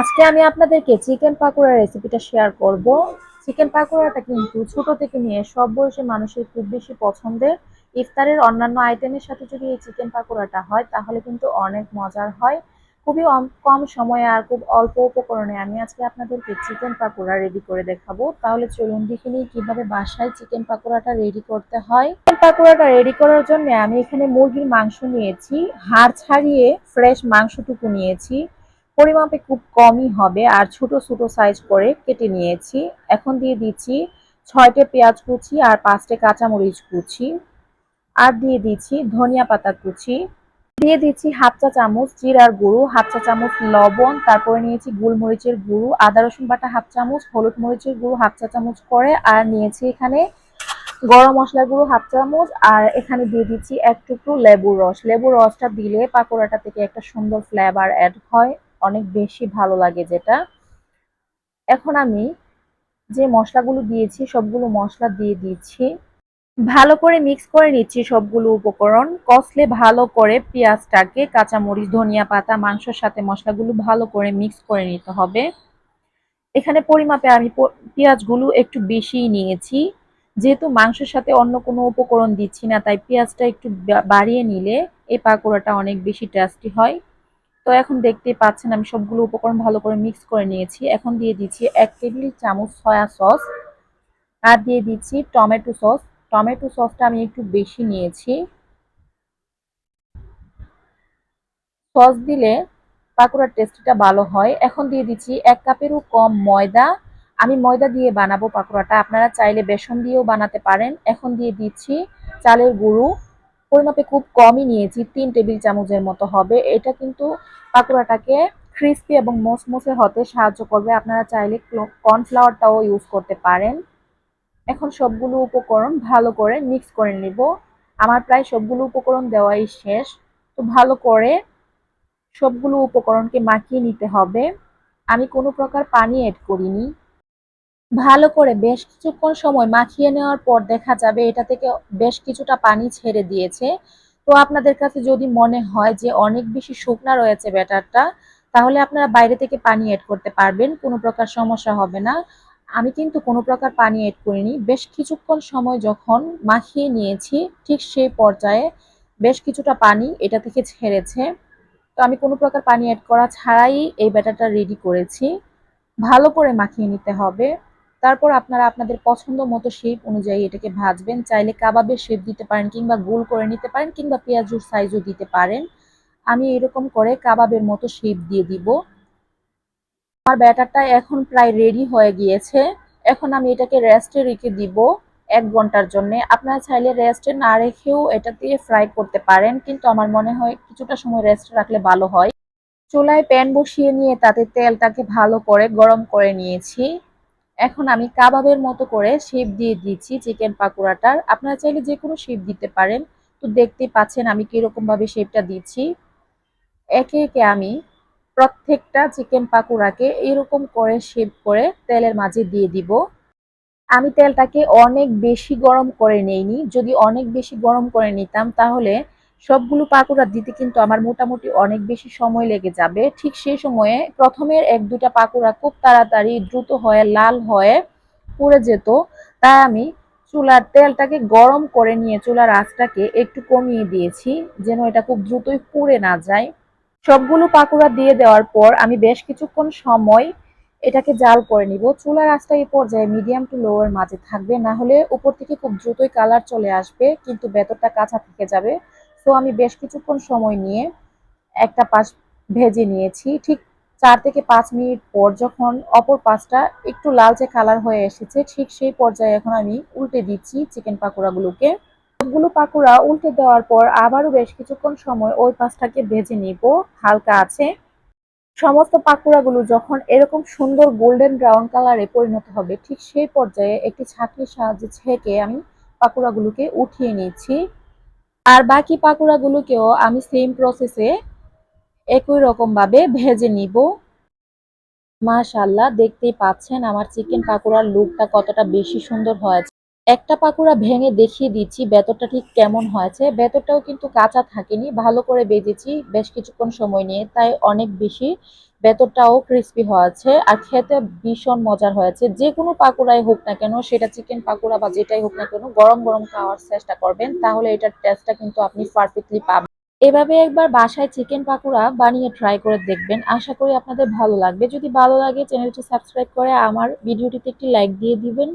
আজকে আমি আপনাদেরকে চিকেন পাকোড়ার রেসিপিটা শেয়ার করব। চিকেন পাকোড়াটা কিন্তু ছোট থেকে নিয়ে সব বয়সে মানুষের খুব বেশি পছন্দের। ইফতারের অন্যান্য আইটেমের সাথে যদি এই চিকেন পাকোড়াটা হয়, তাহলে কিন্তু অনেক মজার হয়। খুবই কম সময়ে আর খুব অল্প উপকরণে আমি আজকে আপনাদেরকে চিকেন পাকোড়া রেডি করে দেখাবো। তাহলে চলুন দেখে নিই কীভাবে বাসায় চিকেন পাকোড়াটা রেডি করতে হয়। চিকেন পাকোড়াটা রেডি করার জন্য আমি এখানে মুরগির মাংস নিয়েছি। হাড় ছাড়িয়ে ফ্রেশ মাংসটুকু নিয়েছি। পরিমাপে খুব কমই হবে, আর ছোট ছোট সাইজ করে কেটে নিয়েছি। এখন দিয়ে দিচ্ছি ছয়টে পেঁয়াজ কুচি আর পাঁচটে কাঁচামরিচ কুচি। আর দিয়ে দিচ্ছি ধনিয়া পাতা কুচি। দিয়ে দিচ্ছি হাফ চা চামচ জিরার গুঁড়ো, হাফ চা চামচ লবণ, তারপরে নিয়েছি গোলমরিচের গুঁড়ো, আদা, রসুন বাটা হাফ চামচ, হলুদ মরিচের গুঁড়ো হাফ চা চামচ করে, আর নিয়েছি এখানে গরম মশলার গুঁড়ো হাফ চামচ, আর এখানে দিয়ে দিচ্ছি এক টুকরো লেবুর রস। লেবুর রসটা দিলে পাকোড়াটা থেকে একটা সুন্দর ফ্লেভার অ্যাড হয়। অনেক বেশি ভালো লাগে যেটা। এখন আমি যে মশলাগুলো দিয়েছি, সবগুলো মশলা দিয়ে দিচ্ছি। ভালো করে মিক্স করে নিচ্ছি সবগুলো উপকরণ। কষলে ভালো করে পেঁয়াজটাকে, কাঁচামরিচ, ধনিয়া পাতা, মাংসের সাথে মশলাগুলো ভালো করে মিক্স করে নিতে হবে। এখানে পরিমাপে আমি পেঁয়াজগুলো একটু বেশিই নিয়েছি। যেহেতু মাংসের সাথে অন্য কোনো উপকরণ দিচ্ছি না, তাই পেঁয়াজটা একটু বাড়িয়ে নিলে এই পাকোড়াটা অনেক বেশি টেস্টি হয়। তো এখন দেখতেই পাচ্ছেন আমি সবগুলো উপকরণ ভালো করে মিক্স করে নিয়েছি। এখন দিয়ে দিচ্ছি এক টেবিল চামচ সয়া সস আর দিয়ে দিচ্ছি টমেটো সস টমেটো সসটা আমি একটু বেশি নিয়েছি। সস দিলে পাকুড়ার টেস্টটা ভালো হয়। এখন দিয়ে দিচ্ছি এক কাপেরও কম ময়দা। আমি ময়দা দিয়ে বানাবো পাকুড়াটা। আপনারা চাইলে বেসন দিয়েও বানাতে পারেন। এখন দিয়ে দিচ্ছি চালের গুঁড়ো। পরিমাপে খুব কমই নিয়েছি, তিন টেবিল চামচের মতো হবে। এটা কিন্তু পাকোড়াটাকে ক্রিস্পি এবং মোসমোসে হতে সাহায্য করবে। আপনারা চাইলে কর্নফ্লাওয়ারটাও ইউজ করতে পারেন। এখন সবগুলো উপকরণ ভালো করে মিক্স করে নিব। আমার প্রায় সবগুলো উপকরণ দেওয়াই শেষ। তো ভালো করে সবগুলো উপকরণকে মাখিয়ে নিতে হবে। আমি কোনো প্রকার পানি এড করিনি। ভালো করে বেশ কিছুক্ষণ সময় মাখিয়ে নেওয়ার পর দেখা যাবে এটা থেকে বেশ কিছুটা পানি ছেড়ে দিয়েছে। তো আপনাদের কাছে যদি মনে হয় যে অনেক বেশি শুকনা রয়েছে ব্যাটারটা, তাহলে আপনারা বাইরে থেকে পানি এড করতে পারবেন, কোনো প্রকার সমস্যা হবে না। আমি কিন্তু কোনো প্রকার পানি এড করিনি। বেশ কিছুক্ষণ সময় যখন মাখিয়ে নিয়েছি, ঠিক সেই পর্যায়ে বেশ কিছুটা পানি এটা থেকে ছেড়েছে। তো আমি কোনো প্রকার পানি এড করা ছাড়াই এই ব্যাটারটা রেডি করেছি। ভালো করে মাখিয়ে নিতে হবে। তারপর আপনারা আপনাদের পছন্দ মতো শেপ অনুযায়ী এটাকে ভাজবেন। চাইলে কাবাবের শেপ দিতে পারেন কিংবা গোল করে নিতে পারেন কিংবা পেঁয়াজুর সাইজও দিতে পারেন। আমি এরকম করে কাবাবের মতো শেপ দিয়ে দিব। আমার ব্যাটারটা এখন প্রায় রেডি হয়ে গিয়েছে। এখন আমি এটাকে রেস্টে রেখে দিব এক ঘণ্টার জন্য। আপনারা চাইলে রেস্টে না রেখেও এটা দিয়ে ফ্রাই করতে পারেন, কিন্তু আমার মনে হয় কিছুটা সময় রেস্টে রাখলে ভালো হয়। চুলায় প্যান বসিয়ে নিয়ে তাতে তেলটাকে ভালো করে গরম করে নিয়েছি। এখন আমি কাবাবের মতো করে শেপ দিয়ে দিচ্ছি চিকেন পাকোড়াটার। আপনারা চাইলে যে কোনো শেপ দিতে পারেন। তো দেখতে পাচ্ছেন আমি ভাবে শেপটা দিচ্ছি। একে একে আমি প্রত্যেকটা চিকেন পাকোড়াকে এরকম করে শেপ করে তেলের মাঝে দিয়ে দিব। আমি তেলটাকে অনেক বেশি গরম করে নেইনি। যদি অনেক বেশি গরম করে নিতাম তাহলে সবগুলো পাকোড়া দিতে কিন্তু আমার মোটামুটি অনেক বেশি সময় লেগে যাবে। ঠিক সেই সময়ে প্রথমের এক দুটা পাকোড়া খুব তাড়াতাড়ি দ্রুত হয়ে, লাল হয়ে পুড়ে যেত। তাই আমি চুলার তেলটাকে গরম করে নিয়ে চুলার আঁচটাকে একটু কমিয়ে দিয়েছি যেন এটা খুব দ্রুতই পুড়ে না যায়। সবগুলো পাকোড়া দিয়ে দেওয়ার পর আমি বেশ কিছুক্ষণ সময় এটাকে জাল করে নিব। চুলার আঁচটা এই পর্যায়ে মিডিয়াম টু লোয়ার মাঝে থাকবে, না হলে উপর থেকে খুব দ্রুতই কালার চলে আসবে, কিন্তু ভেতরটা কাঁচা থেকে যাবে। তো আমি বেশ কিছুক্ষণ সময় নিয়ে একটা পাশ ভেজে নিয়েছি। ঠিক চার থেকে পাঁচ মিনিট পর যখন অপর পাশটা একটু লালচে কালার হয়ে এসেছে, ঠিক সেই পর্যায়ে এখন আমি উল্টে দিচ্ছি চিকেন পাকোড়াগুলোকে। সবগুলো পাকোড়া উল্টে দেওয়ার পর আবারও বেশ কিছুক্ষণ সময় ওই পাশটাকে ভেজে নিব, হালকা আছে। সমস্ত পাকোড়াগুলো যখন এরকম সুন্দর গোল্ডেন ব্রাউন কালারে পরিণত হবে, ঠিক সেই পর্যায়ে একটি ছাঁকনির সাহায্যে ছেঁকে আমি পাকোড়াগুলোকে উঠিয়ে নিচ্ছি। আর বাকি পাকোড়াগুলোকেও আমি সেম প্রসেসে একই রকমভাবে ভেজে নিব। মাশাল্লাহ দেখতেই পাচ্ছেন আমার চিকেন পাকোড়ার লুকটা কতটা বেশি সুন্দর হয়েছে। একটা পাকোড়া ভেঙে দেখিয়ে দিচ্ছি, বেতরটা ঠিক কেমন হয়েছে। বেতরটাও কিন্তু কাঁচা থাকেনি, ভালো করে বেজেছি বেশ কিছুক্ষণ সময় নিয়ে, তাই অনেক বেশি। বেতরটাও ক্রিস্পি হয়েছে আর খেতে ভীষণ মজার হয়েছে। যে কোনো পাকোড়াই হোক না কেন, সেটা চিকেন পাকোড়া বা যেটাই হোক না কেন, গরম গরম খাওয়ার চেষ্টা করবেন, তাহলে এটার টেস্টটা কিন্তু আপনি পারফেক্টলি পাবেন। এভাবে একবার বাসায় চিকেন পাকোড়া বানিয়ে ট্রাই করে দেখবেন, আশা করি আপনাদের ভালো লাগবে। যদি ভালো লাগে চ্যানেলটি সাবস্ক্রাইব করে আমার ভিডিওটিতে একটি লাইক দিয়ে দিবেন।